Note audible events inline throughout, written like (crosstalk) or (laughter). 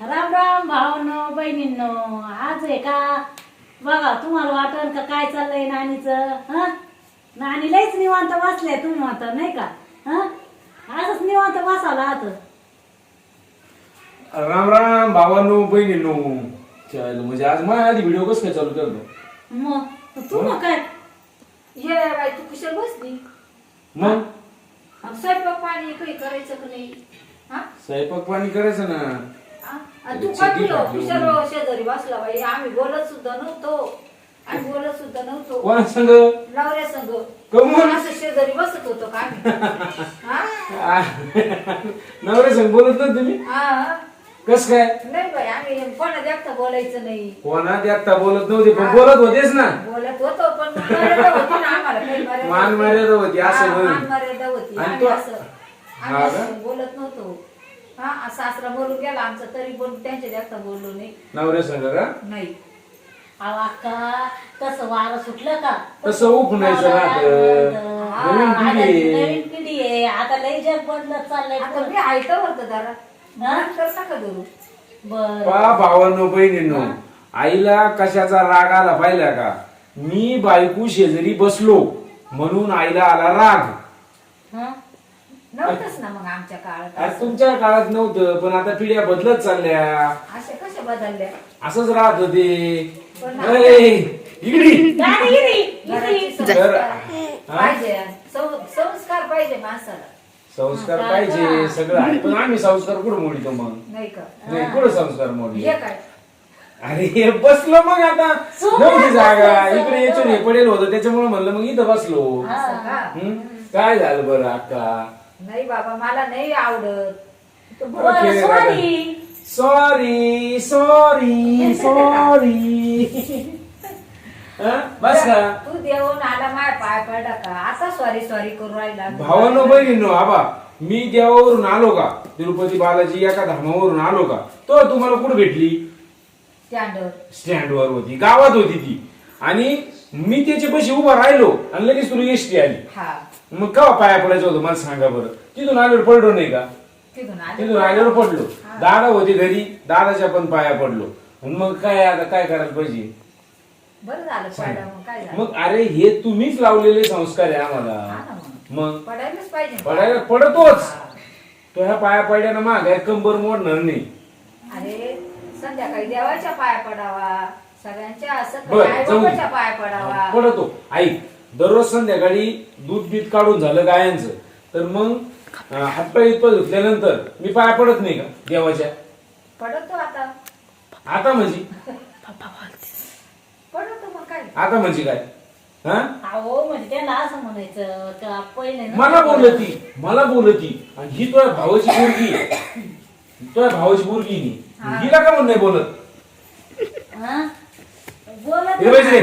राम राम भावनो बहिणींनो आज आहे का? बघा तुम्हाला वाटण का काय चाललंय नानीचं हा? नानी लयच निवांत बसले तुम्ही म्हणता नाही का? हा? आजच निवांत बसावला आता राम राम भावांनो बहिणींनो. चालेल म्हणजे आज माझ्या आधी व्हिडिओ कसं काय चालू करतो मग तू मग काय? ये बाई तू कुशल बसली. मग? आणि स्वयंपाक पाणी काही करायचं का नाही? हा? स्वयंपाक पाणी करायचं ना. तू काय कुशल म्हणून. शेजारी बसला बाई. आम्ही बोलत सुद्धा नव्हतो. आम्ही बोलत सुद्धा नव्हतो. कोणा संग? नवऱ्या संग. कमून? असं शेजारी बसत होतो का आम्ही? (laughs) हा? नवरे संग बोलत ना तुम्ही? हा. कस काय? नाही बाई आम्ही कोणा देखता बोलायचं नाही. कोणा ते आता बोलत नव्हते पण बोलत होतेच ना. बोलत होतो पण मर्यादा होती ना आम्हाला. काही मर्यादा मान. मर्यादा होती, असं हा. मान मर्यादा होती. आणि आम्ही तो- असं हा आम्ही का? असं बोलत नव्हतो. हा सासरा मरून गेला आमचा तरी पण त्यांच्या देखता बोललो नाही. नवऱ्या संग का? नाही. अहो अक्का तसं वारं सुटलं का? तसं उपनायचं राहतं. हा, नवीन आता पिढी आहे. नवीन पिढी आहे. आता लय जग बदलत चाललंय आता मी होतं जरा. हा? नंतर नका धरू? बर. पा भावांनो बहिणींनो आईला कशाचा राग आला पाहिला का? मी बायको शेजारी बसलो म्हणून आईला आला राग. हा? नव्हतंच ना मग आमच्या काळात आज तुमच्या काळात नव्हतं पण आता पिढ्या बदलत चालल्या. असे कसे बदलले? असंच राहत होते. पण अरे, इकडे. घराची. संस्कार हा? पाहिजे. सं- संस्कार पाहिजे माणसाला. संस्कार पाहिजे सगळं आहे. पण आम्ही संस्कार कुठं मोडतो मग? नाही का? नाही कुठं संस्कार मोडले? हे काय? अरे हे बसलो मग आता. नव्हती जागा. इकडे याच्यावर हे पडेल होतं त्याच्यामुळे म्हणलं मग इथं बसलो. असं का? हं? काय झालं बरं अक्का? नाही बाबा मला नाही आवडत. बरं, सॉरी सॉरी सॉरी सॉरी बस का? तू देऊन आला माय पाय पडला का? आता सॉरी सॉरी करू राहिला. भावानो बहिणींनो आबा मी देवावरून आलो का? तिरुपती बालाजी एका धामावरून आलो का? तो तुम्हाला कुठे भेटली? स्टँडवर स्टँडवर होती. गावात होती ती. आणि मी त्याच्या पैसे उभा राहिलो आणि लगेच तुला एसटी आली. हा. मग केव्हा पाया पडायचं होतं मला सांगा बरं? तिथून आल्यावर पडलो नाही का? तिथून तिथून आले आल्यावर पडलो. दादा होते घरी दादाच्या पण पाया पडलो. मग काय आता काय करायला पाहिजे? बरं झालं पडला मग काय झालं? मग अरे हे तुम्हीच लावलेले संस्कार आहे हा ना आम्हाला मग. पडायलाच पाहिजे. पडायला पडतोच. तो ह्या पाया पडल्यानं माग कंबर मोडणार नाही. अरे संध्याकाळी देवाच्या पाया पडावा. सगळ्यांच्या असं बरं, आई जाऊ. दे. बाबाच्या पाया पडावा? पडतो. ऐक दररोज संध्याकाळी दूध बीत काढून झालं गायांचं. तर मग अं, हातपाय इतपत धुतल्यानंतर मी पाया पडत नाही का देवाच्या? पडतो आता. आता म्हणजे? पडतो मग काय? आता म्हणजे काय? हा? अहो म्हणजे त्याला असं म्हणायचं. का पहिले ना- मला बोलती मला बोलती. आणि ही तुझ्या भावाची मुलगी तुझ्या भावाची मुलगी नी हिला का म्हणून नाही बोलत? हा? हे पाहिजे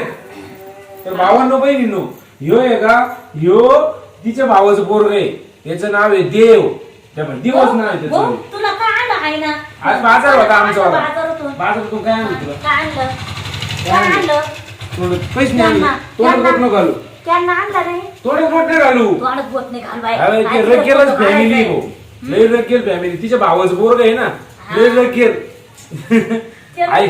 तर भावांनो बहिणींनो ह्यो आहे का? ह्यो तिच्या भावाचं पोरग आहे. याचं नाव आहे देव. त्यामुळे दिवस नाव आहे त्याचं. तुला काय आणलं आहे ना? आज बाजार होता आमचा होता. बाजारातून बाजारातून काय आणलं तुला? काय आणलं? काय काय आणलं? आणलं? थोडं पैसे नाही आणले. त्यांना- तोंडात बोट त्यांना- न घालू. त्यांना आणलं नाही तोंडात बोट नाही घालू. तोंडात बोट नाही घाल बाई. अरे ते फॅमिली हो? लय रकेल फॅमिली तिच्या भावाचं पोरग आहे ना. लय रकेल ते- आई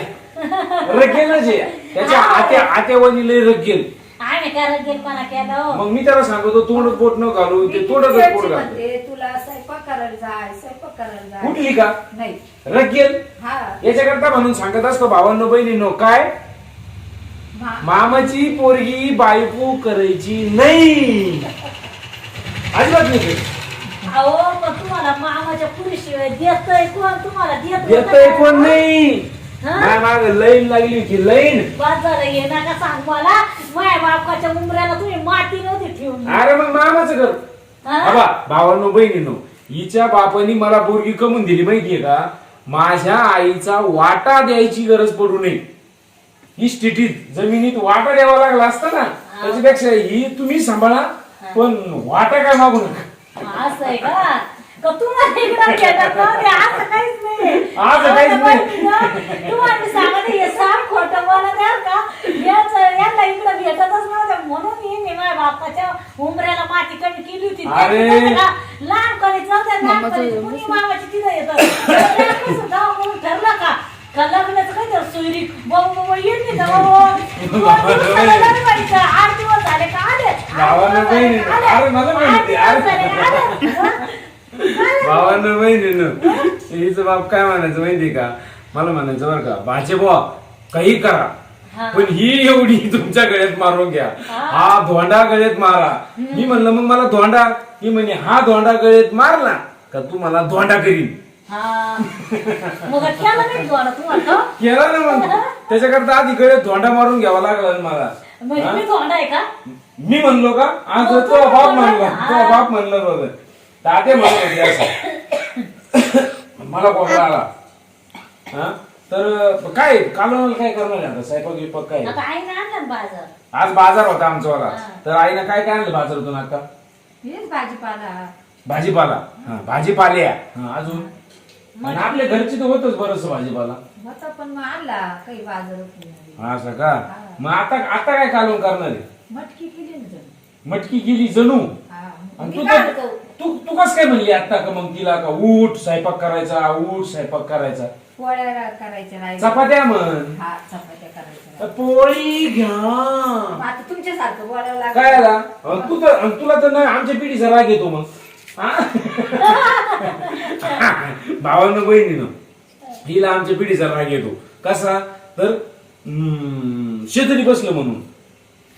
रकेलच आहे. त्याच्या आत्या आत्यावानी लय रकेल आम्ही काय रगेलपणा केला हो. मग मी त्याला सांगतो तोंडात बोट न घालू मी ते तोंडात वेळची बोट घालतो. म्हणते, तुला स्वयंपाक करायला जाय स्वयंपाक करायला जाय. कुठली का? नाही. रकेल हा. याच्याकरता म्हणून सांगत असतो भावांनो बहिणीनो काय? मा- मामाची पोरगी बायको करायची नाही. अजिबात नाही अहो तुम्हाला मामाच्या पुरीशिवाय देतय कोण? तुम्हाला देत येतय कोण? नाही. माझ्या माग लाईन लागली होती लाईन. बाजार ये नका सांग मला. बापाच्या उमऱ्याला तुम्ही माती नव्हती ठेवून अरे मग मामाचं हा? बाबा भावांनो बहिणीनो हिच्या बापानी मला पोरगी कमून दिली माहितीये का? माझ्या आईचा वाटा द्यायची गरज पडू नये. ही स्थितीत जमिनीत वाटा द्यावा लागला असता ना त्याच्यापेक्षा ही तुम्ही सांभाळा पण वाटा काय मागू नका. असं आहे का? तुम्हाला असं काहीच नाही. (laughs) अरे. लहानपणी जाऊ मामाची जाऊ म्हणून का? अरे मला हिचं बाप काय म्हणायचं माहिती का? मला म्हणायचं बरं का भाचे बुवा काही करा. पण ही एवढी तुमच्या गळ्यात मारून घ्या. हा. धोंडा गळ्यात मारा. मी म्हणलं मग मला धोंडा. ही म्हणे हा धोंडा गळ्यात मारला का तू मला धोंडा करीन? हा. मग केलं नाही? केला ना मग. त्याच्याकरता आधी गळ्यात धोंडा मारून घ्यावा लागला मला. म्हणजे मी तोंड आहे का? मी म्हणलो का? आज हो, तो तू बाप म्हणला. म्हणला. तो बाप म्हणलं बघ. म्हणत होते असं. (coughs) (coughs) मला कोकळा आला. हा? तर काय कालवणाला काय करणार आहे आता? स्वयंपाक बिपाक काय आता आईने आणला ना बाजार. आज बाजार होता आमच्यावाला हा. तर आईनं काय काय आणलं बाजारातून आता? हेच भाजीपाला. भाजीपाला. हा भाजीपाल्या. हा अजून? आणि आपल्या घरची तर होतच बरस भाजीपाला. होता पण मग आणला काही बाजारात हा असं का? मग आता आता काय कालवण करणार आहे? मटकी केली ना जण. मटकी गेली जणू. हा. आणि तू तर- तू तू कस काय म्हणली आता का मग तिला का उठ स्वयंपाक करायचा उठ स्वयंपाक करायचा? पोळ्या करायच्या राहिल्या. चपात्या म्हण. हा चपात्या करायच्या तर पोळी घ्या. मग आता तुमच्यासारखं बोलावं लागलं. काय आला अन तू तर तुला तर नाही आमच्या पिढीचा राग येतो मग. (laughs) भावानं बहिणीनं हिला आमच्या पिढीचा राग येतो. कसा? तर शेजारी बसलं म्हणून.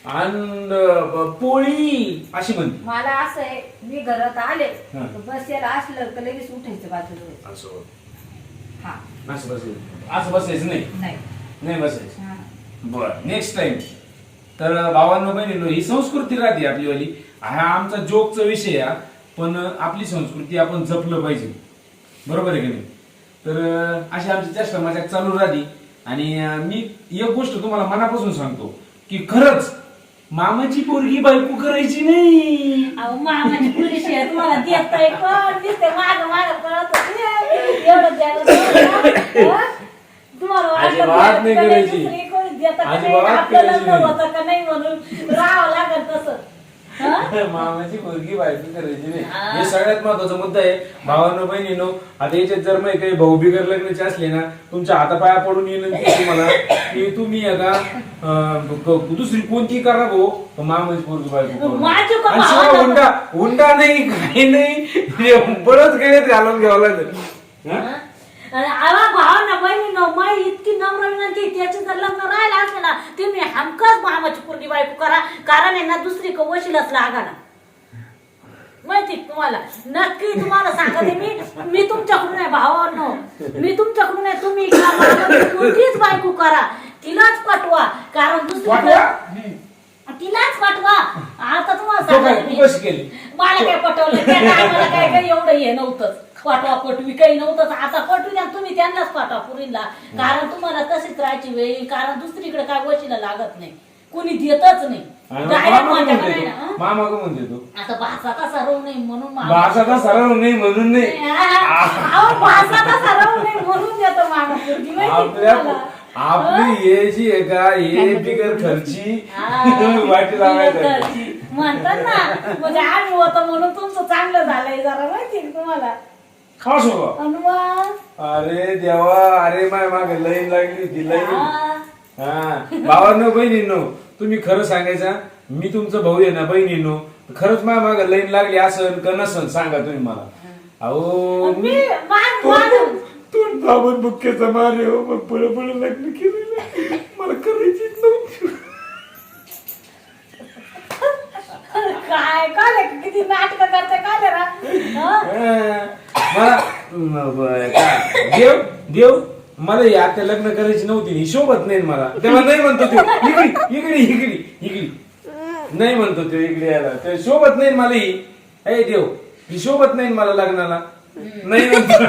आणि पोळी अशी म्हणते. मला असं आहे मी घरात आले हा. तर बसायला असलं तर लगेच उठायचं बाजूला असं हा. असं बसायचं. असं बसायचं नाही. नाही. नाही बसायचं. हा. बर नेक्स्ट टाइम तर भावांनो बहिणीनो ही संस्कृती राहते आपलीवाली. हा आमचा जोकचा विषय आहे पण आपली संस्कृती आपण जपलं पाहिजे. बरोबर आहे की नाही? तर अं, अशी आमची चेष्टा मजाक चालू राहते. आणि अं, मी एक गोष्ट तुम्हाला मनापासून सांगतो की खरंच मामाची पोरगी बायको करायची नाही अहो मामाची पुलिस आहे तुम्हाला देताय पण दिसते माग माग पळत होती. एवढं द्यायला? (laughs) तुम्हाला वाटलं अजिबात नाही करायची. दुसरी कोणी देतं का नाही? अजिबात आपलं करायची लग्न नाही. होतं का नाही म्हणून राहावं लागत तसं? (laughs) मामाची मुलगी बायको करायची नाही हा. सगळ्यात महत्त्वाचा मुद्दा आहे भावांनो बहिणीनो आता याच्यात जर नाही काही भाऊ बिगर लग्नाचे असले ना तुमच्या हातापाया पडून विनंती आहे तुम्हाला की तुम्ही आहे अं, क- दुसरी कोणती करा भाऊ पण मामाची पोरगी बायको करू. माझी आणि शिवाय भावाला- हुंडा हुंडा नाही काही नाही बरंच गळ्यात घालून घ्यावं लागेल हा? हं? आणि आवा भावांना बहिणीनं माई इतकी नम्र विनंती त्याचे जर लग्न राहिलं असलं ना तुम्ही हमखास मामाची बायको करा. कारण आहे ना दुसरी वशीलच लागाना. माहिती तुम्हाला? नक्की तुम्हाला सांगते मी. मी तुमच्याकडून आहे भावांनो. मी तुमच्याकडून आहे. तुम्ही का मामाची पोरगीच बायको करा. तिलाच पाठवा. कारण दुसरी? तिलाच पाठवा. आता तुम्हाला काय, सांगते मी. मला काय पटवलं टायमाला काय काही एवढं हे नव्हतं. पाठवा पटवी. काही नव्हतं आता पटवी द्या तुम्ही त्यांनाच पाठवा पुरीला. कारण तुम्हाला तशीच राहायची वेळ. कारण दुसरीकडे काय वशीला लागत नाही. कोणी देतच नाही. मामा का माझ्याकडे म्हणते आहे ना, तू? हं? मामा का म्हणते तू आता भासाचा सरव नाही म्हणून भाषाचा नाही म्हणून नाही. अहो, भासाचा सरव नाही म्हणून देतो मामा पोरगी माहिती आपल्या तुम्हाला? आपली हे? जी आहे का हे बिगर खर्ची? हा. (laughs) वाटी लावायचं म्हणतात ना म्हणजे आम्ही होतो म्हणून तुमचं चांगलं झालंय जरा माहिती का तुम्हाला? खास होतो अनुवा अरे देवा अरे माय मागे लाईन लागली होती लाईन. हा. हा. भावांनो बहिणींनो तुम्ही खरं सांगायचा मी तुमचं भाऊ आहे ना बहिणींनो खरंच माझ्या मागे लाईन लागली असं का नसन सांगा तुम्ही मला. अहो मी मान- मान- तू दाबत बुक्क्याचा मारे हो मग पुढे पुढे लग्न केलेलं मला करायचीच नव्हती काय काय किती नाटक करते काय रा हं? मला म- ब- काय, देव देव? मला ही आता लग्न करायची नव्हती ही शोभत नाही मला तेव्हा नाही म्हणतो तो इकडी इकडी इकडी इकडी नाही म्हणतो तो इकडे यायला ते शोभत नाही मला ही ए देव ही शोभत नाही मला लग्नाला नाही म्हणतो.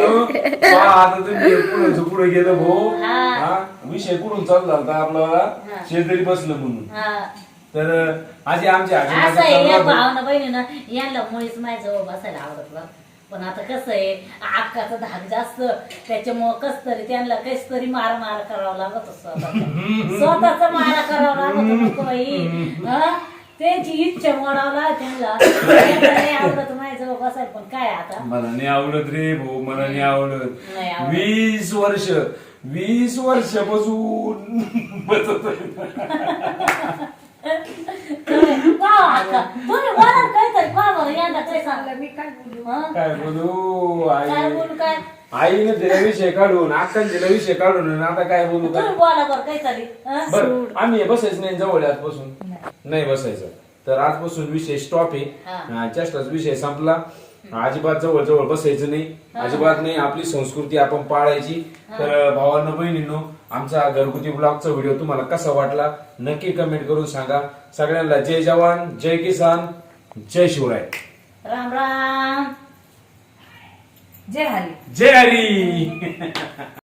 हो. आता तुम्ही पुढे गेलं भाऊ हा. विषय कुठून चालला होता आपला. शेजारी बसलं म्हणून. तर आजी आमच्या आजी असं आहे या होतं. भावना बहिणीनं यांना मुळीच माझ्याजवळ बसायला आवडत बा पण आता कसं आहे अक्काचा धाक जास्त त्याच्यामुळं कस तरी त्यांना कस तरी मार मार करावा लागत स्वतःचा (laughs) स्वतःचा मारा करावा लागत नको बाई हं? त्यांची इच्छा मोडावला त्यांना त्यांना नाही आवडत माझ्या जवळ बसायला पण काय आता मला नाही आवडत रे भाऊ मला नाही आवडत. वीस वर्ष वीस वर्षापासून बसत आहे. वा अक्का तुम्ही बोला ना काहीतरी का बरं यंदा काय सांगा मी काय बोलू हं? काय बोलू काय आई बोलू काय? आईने दिला विषय काढून अक्काने दिला विषय काढून आणि आता काय बोलू काय? तुम्ही बोला बरं हं? आम्ही बसायचं नाही जवळ आहे आजपासून. नाही. बसायचं. तर आजपासून विषय स्टॉप आहे. हा. हा, चेष्टाच विषय संपला. अजिबात जवळ जवळ बसायचं नाही. अजिबात नाही आपली संस्कृती आपण पाळायची. तर भावांनो बहिणींनो आमचा घरगुती ब्लॉगचा व्हिडिओ तुम्हाला कसा वाटला नक्की कमेंट करून सांगा. सगळ्यांना जय जवान जय किसान जय शिवराय. राम राम. जय हरी. जय हरी. (laughs)